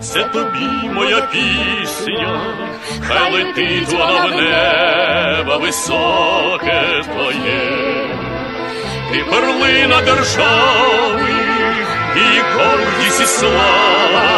це тобі моя пісня, хай летить вона в небо високе твоє. Ти перлина держави, і гордість і слава,